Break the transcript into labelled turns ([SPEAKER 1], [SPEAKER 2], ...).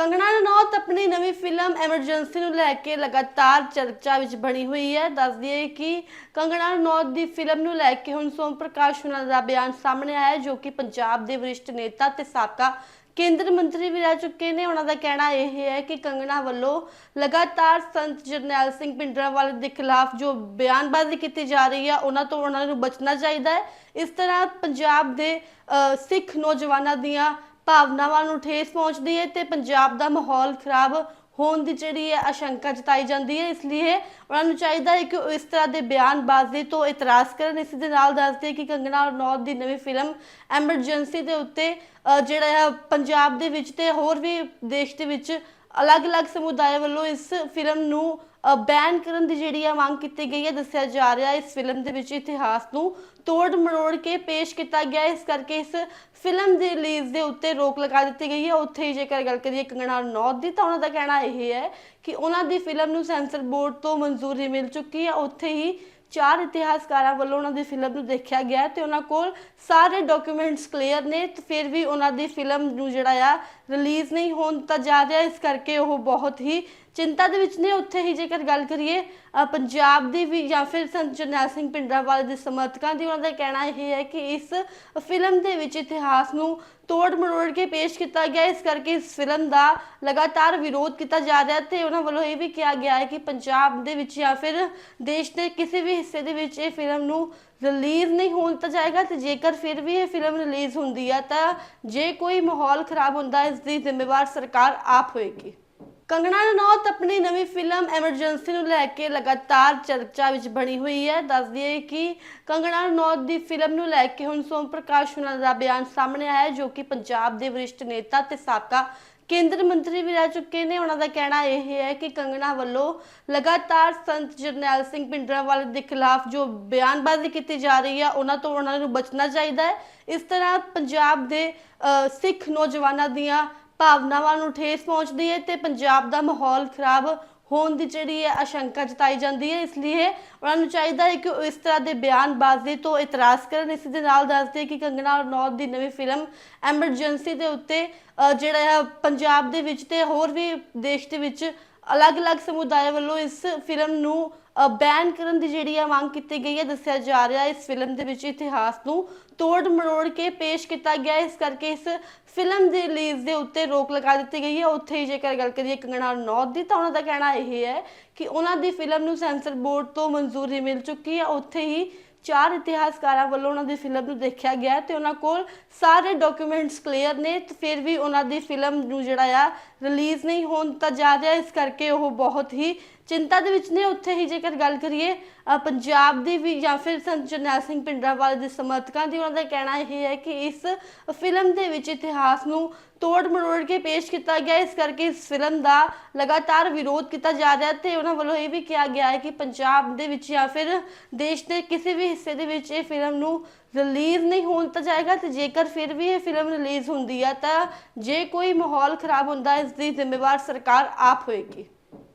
[SPEAKER 1] ਕੰਗਣਾ ਰਣੌਤ ਆਪਣੀ ਨਵੀਂ film emergency ਨੂੰ ਲੈ ਕੇ ਲਗਾਤਾਰ ਚਰਚਾ ਵਿੱਚ ਬਣੀ ਹੋਈ ਹੈ। ਦੱਸ ਦਈਏ ਕਿ ਕੰਗਣਾ ਰਣੌਤ ਦੀ ਫਿਲਮ ਨੂੰ ਲੈ ਕੇ ਹੁਣ ਸੋਮ ਪ੍ਰਕਾਸ਼ ਉਹਨਾਂ ਦਾ ਬਿਆਨ ਸਾਹਮਣੇ ਆਇਆ ਜੋ ਕਿ ਪੰਜਾਬ ਦੇ ਵਰਿਸ਼ਠ ਨੇਤਾ ਤੇ ਸਾਬਕਾ ਕੇਂਦਰ ਮੰਤਰੀ ਵੀ ਰਹਿ ਚੁੱਕੇ ਨੇ। ਉਹਨਾਂ ਦਾ ਕਹਿਣਾ ਇਹ ਹੈ ਕਿ ਕੰਗਣਾ ਵੱਲੋਂ ਲਗਾਤਾਰ ਸੰਤ ਜਰਨੈਲ ਸਿੰਘ ਭਿੰਡਰਾਂਵਾਲੇ ਦੇ ਖਿਲਾਫ ਜੋ ਬਿਆਨਬਾਜ਼ੀ ਕੀਤੀ ਜਾ ਰਹੀ ਹੈ ਉਹਨਾਂ ਤੋਂ ਉਹਨਾਂ ਨੂੰ ਬਚਣਾ ਚਾਹੀਦਾ ਹੈ। ਇਸ ਤਰ੍ਹਾਂ ਪੰਜਾਬ ਦੇ ਅ, ਸਿੱਖ ਨੌਜਵਾਨਾਂ ਦੀਆਂ ਭਾਵਨਾਵਾਂ ਨੂੰ ਠੇਸ ਪਹੁੰਚਦੀ ਹੈ ਤੇ ਪੰਜਾਬ ਦਾ ਮਾਹੌਲ ਖਰਾਬ ਹੋਣ ਦੀ ਜਿਹੜੀ ਹੈ ਆਸ਼ੰਕਾ ਜਤਾਈ ਜਾਂਦੀ ਹੈ, ਇਸ ਲਈ ਉਹਨਾਂ ਨੂੰ ਚਾਹੀਦਾ ਹੈ ਕਿ ਉਹ ਇਸ ਤਰ੍ਹਾਂ ਦੇ ਬਿਆਨਬਾਜ਼ੀ ਤੋਂ ਇਤਰਾਜ਼ ਕਰਨ। ਇਸ ਦੇ ਨਾਲ ਦੱਸਦੇ ਕਿ ਕੰਗਣਾ ਰਣੌਤ ਦੀ ਨਵੀਂ ਫਿਲਮ ਐਮਰਜੈਂਸੀ ਦੇ ਉੱਤੇ ਜਿਹੜਾ ਹੈ, ਪੰਜਾਬ ਦੇ ਵਿੱਚ ਤੇ ਹੋਰ ਵੀ ਦੇਸ਼ ਦੇ ਵਿੱਚ ਅਲੱਗ-ਅਲੱਗ ਸਮੁਦਾਇ ਵੱਲੋਂ ਇਸ ਫਿਲਮ ਨੂੰ ਬੈਨ ਕਰਨ ਦੀ ਜਿਹੜੀ ਆ ਮੰਗ ਕੀਤੀ ਗਈ ਹੈ, ਦੱਸਿਆ ਜਾ ਰਿਹਾ ਇਸ ਫਿਲਮ ਦੇ ਵਿੱਚ ਇਤਿਹਾਸ ਨੂੰ ਤੋੜ ਮਰੋੜ ਕੇ ਪੇਸ਼ ਕੀਤਾ ਗਿਆ ਇਸ ਕਰਕੇ ਇਸ ਫਿਲਮ ਦੇ ਰਿਲੀਜ਼ ਦੇ ਉੱਤੇ ਰੋਕ ਲਗਾ ਦਿੱਤੀ ਗਈ ਹੈ। ਉੱਥੇ ਹੀ ਜੇਕਰ ਗੱਲ ਕਰੀਏ ਕੰਗਣਾ ਰਣੌਤ ਦੀ, ਤਾਂ ਉਹਨਾਂ ਦਾ ਕਹਿਣਾ ਇਹ ਹੈ ਕਿ ਉਹਨਾਂ ਦੀ ਫਿਲਮ ਨੂੰ ਸੈਂਸਰ ਬੋਰਡ ਤੋਂ ਮਨਜ਼ੂਰੀ ਮਿਲ ਚੁੱਕੀ ਹੈ। ਉੱਥੇ ਹੀ ਚਾਰ ਇਤਿਹਾਸਕਾਰਾਂ ਵੱਲੋਂ ਉਹਨਾਂ ਦੀ ਫਿਲਮ ਨੂੰ ਦੇਖਿਆ ਗਿਆ ਹੈ ਤੇ ਉਹਨਾਂ ਕੋਲ ਸਾਰੇ ਡਾਕੂਮੈਂਟਸ ਕਲੀਅਰ ਨੇ ਤੇ ਫਿਰ ਵੀ ਉਹਨਾਂ ਦੀ ਫਿਲਮ ਨੂੰ ਜਿਹੜਾ ਆ ਰਿਲੀਜ਼ ਨਹੀਂ ਹੋਣ ਦਿੱਤਾ ਜਾ ਰਿਹਾ, ਇਸ ਕਰਕੇ ਉਹ ਬਹੁਤ ਹੀ ਚਿੰਤਾ ਦੇ ਵਿੱਚ ਨੇ। ਉੱਥੇ ਹੀ ਜੇਕਰ ਗੱਲ ਕਰੀਏ ਪੰਜਾਬ ਦੀ ਵੀ ਜਾਂ ਫਿਰ ਸੰਤ ਜਰਨੈਲ ਸਿੰਘ ਭਿੰਡਰਾਂਵਾਲੇ ਦੇ ਸਮਰਥਕਾਂ ਦੀ ਉਹਨਾਂ ਦਾ ਕਹਿਣਾ ਇਹ ਹੈ ਕਿ ਇਸ ਫਿਲਮ ਦੇ ਵਿੱਚ ਇਤਿਹਾਸ ਨੂੰ ਤੋੜ ਮਰੋੜ ਕੇ ਪੇਸ਼ ਕੀਤਾ ਗਿਆ, ਇਸ ਕਰਕੇ ਇਸ ਫਿਲਮ ਦਾ ਲਗਾਤਾਰ ਵਿਰੋਧ ਕੀਤਾ ਜਾ ਰਿਹਾ ਹੈ ਤੇ ਉਹਨਾਂ ਵੱਲੋਂ ਇਹ ਵੀ ਕਿਹਾ ਗਿਆ ਹੈ ਕਿ ਪੰਜਾਬ ਦੇ ਵਿੱਚ ਜਾਂ ਫਿਰ ਦੇਸ਼ ਦੇ ਕਿਸੇ ਵੀ ਹਿੱਸੇ ਦੇ ਵਿੱਚ ਇਹ ਫਿਲਮ ਨੂੰ ਰਿਲੀਜ਼ ਨਹੀਂ ਹੋਣ ਤਾਂ ਜਾਏਗਾ ਤੇ ਜੇਕਰ ਫਿਰ ਵੀ ਇਹ ਫਿਲਮ ਰਿਲੀਜ਼ ਹੁੰਦੀ ਹੈ ਤਾਂ ਜੇ ਕੋਈ ਮਾਹੌਲ ਖਰਾਬ ਹੁੰਦਾ, ਇਸ ਦੀ ਜ਼ਿੰਮੇਵਾਰ ਸਰਕਾਰ ਆਪ ਹੋਏਗੀ। ਕੰਗਣਾ ਰਣੌਤ ਆਪਣੀ ਨਵੀਂ ਫਿਲਮ ਐਮਰਜੈਂਸੀ ਨੂੰ ਲੈ ਕੇ ਲਗਾਤਾਰ ਚਰਚਾ ਵਿੱਚ ਬਣੀ ਹੋਈ ਹੈ। ਦੱਸ ਦਈਏ ਕਿ ਕੰਗਣਾ ਰਣੌਤ ਦੀ ਫਿਲਮ ਨੂੰ ਲੈ ਕੇ ਹੁਣ ਸੋਮ ਪ੍ਰਕਾਸ਼ ਉਹਨਾਂ ਦਾ ਬਿਆਨ ਸਾਹਮਣੇ ਆਇਆ ਜੋ ਕਿ ਪੰਜਾਬ ਦੇ ਵਰਿਸ਼ਠ ਨੇਤਾ ਤੇ ਸਾਬਕਾ ਕੇਂਦਰ ਮੰਤਰੀ ਵੀ ਰਹਿ ਚੁੱਕੇ ਨੇ। ਉਹਨਾਂ ਦਾ ਕਹਿਣਾ ਇਹ ਹੈ ਕਿ ਕੰਗਣਾ ਵੱਲੋਂ ਲਗਾਤਾਰ ਸੰਤ ਜਰਨੈਲ ਸਿੰਘ ਭਿੰਡਰਾਂਵਾਲੇ ਦੇ ਖਿਲਾਫ ਜੋ ਬਿਆਨਬਾਜ਼ੀ ਕੀਤੀ ਜਾ ਰਹੀ ਹੈ ਉਹਨਾਂ ਤੋਂ ਉਹਨਾਂ ਨੂੰ ਬਚਣਾ ਚਾਹੀਦਾ ਹੈ। ਇਸ ਤਰ੍ਹਾਂ ਪੰਜਾਬ ਦੇ ਅ, ਸਿੱਖ ਨੌਜਵਾਨਾਂ ਦੀਆਂ ਭਾਵਨਾਵਾਂ ਨੂੰ ਠੇਸ ਪਹੁੰਚਦੀ ਹੈ ਤੇ ਪੰਜਾਬ ਦਾ ਮਾਹੌਲ ਖਰਾਬ ਹੋਣ ਦੀ ਜਿਹੜੀ ਹੈ, ਆਸ਼ੰਕਾ ਜਤਾਈ ਜਾਂਦੀ ਹੈ। ਇਸ ਲਈ ਉਹਨਾਂ ਨੂੰ ਚਾਹੀਦਾ ਹੈ ਕਿ ਉਹ ਇਸ ਤਰ੍ਹਾਂ ਦੇ ਬਿਆਨਬਾਜ਼ੀ ਤੋਂ ਇਤਰਾਜ਼ ਕਰਨ। ਇਸ ਦੇ ਨਾਲ ਦੱਸਦੇ ਕਿ ਕੰਗਨਾ ਰਣੌਤ ਦੀ ਨਵੀਂ ਫਿਲਮ ਐਮਰਜੈਂਸੀ ਦੇ ਉੱਤੇ ਜਿਹੜਾ ਹੈ, ਪੰਜਾਬ ਦੇ ਵਿੱਚ ਤੇ ਹੋਰ ਵੀ ਦੇਸ਼ ਦੇ ਵਿੱਚ ਅਲੱਗ-ਅਲੱਗ ਸਮੁਦਾਇ ਵੱਲੋਂ ਇਸ ਫਿਲਮ ਨੂੰ ਬੈਨ ਕਰਨ ਦੀ ਜਿਹੜੀ ਆ ਮੰਗ ਕੀਤੀ ਗਈ ਹੈ, ਦੱਸਿਆ ਜਾ ਰਿਹਾ ਇਸ ਫਿਲਮ ਦੇ ਵਿੱਚ ਇਤਿਹਾਸ ਨੂੰ ਤੋੜ ਮਰੋੜ ਕੇ ਪੇਸ਼ ਕੀਤਾ ਗਿਆ ਇਸ ਕਰਕੇ ਇਸ ਫਿਲਮ ਦੀ ਰਿਲੀਜ਼ ਦੇ ਉੱਤੇ ਰੋਕ ਲਗਾ ਦਿੱਤੀ ਗਈ ਹੈ। ਉੱਥੇ ਹੀ ਜੇਕਰ ਗੱਲ ਕਰੀਏ ਕੰਗਣਾ ਰਣੌਤ ਦੀ, ਤਾਂ ਉਹਨਾਂ ਦਾ ਕਹਿਣਾ ਇਹ ਹੈ ਕਿ ਉਹਨਾਂ ਦੀ ਫਿਲਮ ਨੂੰ ਸੈਂਸਰ ਬੋਰਡ ਤੋਂ ਮਨਜ਼ੂਰੀ ਮਿਲ ਚੁੱਕੀ ਹੈ। ਉੱਥੇ ਹੀ ਚਾਰ ਇਤਿਹਾਸਕਾਰਾਂ ਵੱਲੋਂ ਉਹਨਾਂ ਦੀ ਫਿਲਮ ਨੂੰ ਦੇਖਿਆ ਗਿਆ ਹੈ ਤੇ ਉਹਨਾਂ ਕੋਲ ਸਾਰੇ ਡਾਕੂਮੈਂਟਸ ਕਲੀਅਰ ਨੇ। ਤੇ ਫਿਰ ਵੀ ਉਹਨਾਂ ਦੀ ਫਿਲਮ ਨੂੰ ਜਿਹੜਾ ਆ, ਰਿਲੀਜ਼ ਨਹੀਂ ਹੋਣ ਦਿੱਤਾ ਜਾ ਰਿਹਾ ਇਸ ਕਰਕੇ ਉਹ ਬਹੁਤ ਹੀ ਚਿੰਤਾ ਦੇ ਵਿੱਚ ਨੇ, ਉੱਥੇ ਹੀ ਜੇਕਰ ਗੱਲ ਕਰੀਏ ਪੰਜਾਬ ਦੀ ਵੀ ਜਾਂ ਫਿਰ ਸੰਤ ਜਰਨੈਲ ਸਿੰਘ ਭਿੰਡਰਾਂਵਾਲੇ ਦੇ ਸਮਰਥਕਾਂ ਦੀ, ਉਹਨਾਂ ਦਾ ਕਹਿਣਾ ਇਹ ਹੈ ਕਿ ਇਸ ਫਿਲਮ ਦੇ ਵਿੱਚ ਇਤਿਹਾਸ ਨੂੰ ਤੋੜ ਮਰੋੜ ਕੇ ਪੇਸ਼ ਕੀਤਾ ਗਿਆ। ਇਸ ਕਰਕੇ ਇਸ ਫਿਲਮ ਦਾ ਲਗਾਤਾਰ ਵਿਰੋਧ ਕੀਤਾ ਜਾ ਰਿਹਾ ਹੈ ਤੇ ਉਹਨਾਂ ਵੱਲੋਂ ਇਹ ਵੀ ਕਿਹਾ ਗਿਆ ਹੈ ਕਿ ਪੰਜਾਬ ਦੇ ਵਿੱਚ ਜਾਂ ਫਿਰ ਦੇਸ਼ ਦੇ ਕਿਸੇ ਵੀ ਹਿੱਸੇ ਦੇ ਵਿੱਚ ਇਹ ਫਿਲਮ ਨੂੰ ਰਿਲੀਜ਼ ਨਹੀਂ ਹੋਣ ਦਿੱਤਾ ਜਾਏਗਾ ਤੇ ਜੇਕਰ ਫਿਰ ਵੀ ਇਹ ਫਿਲਮ ਰਿਲੀਜ਼ ਹੁੰਦੀ ਹੈ ਤਾਂ ਜੇ ਕੋਈ ਮਾਹੌਲ ਖਰਾਬ ਹੁੰਦਾ, ਇਸ ਦੀ ਜ਼ਿੰਮੇਵਾਰ ਸਰਕਾਰ ਆਪ ਹੋਏਗੀ।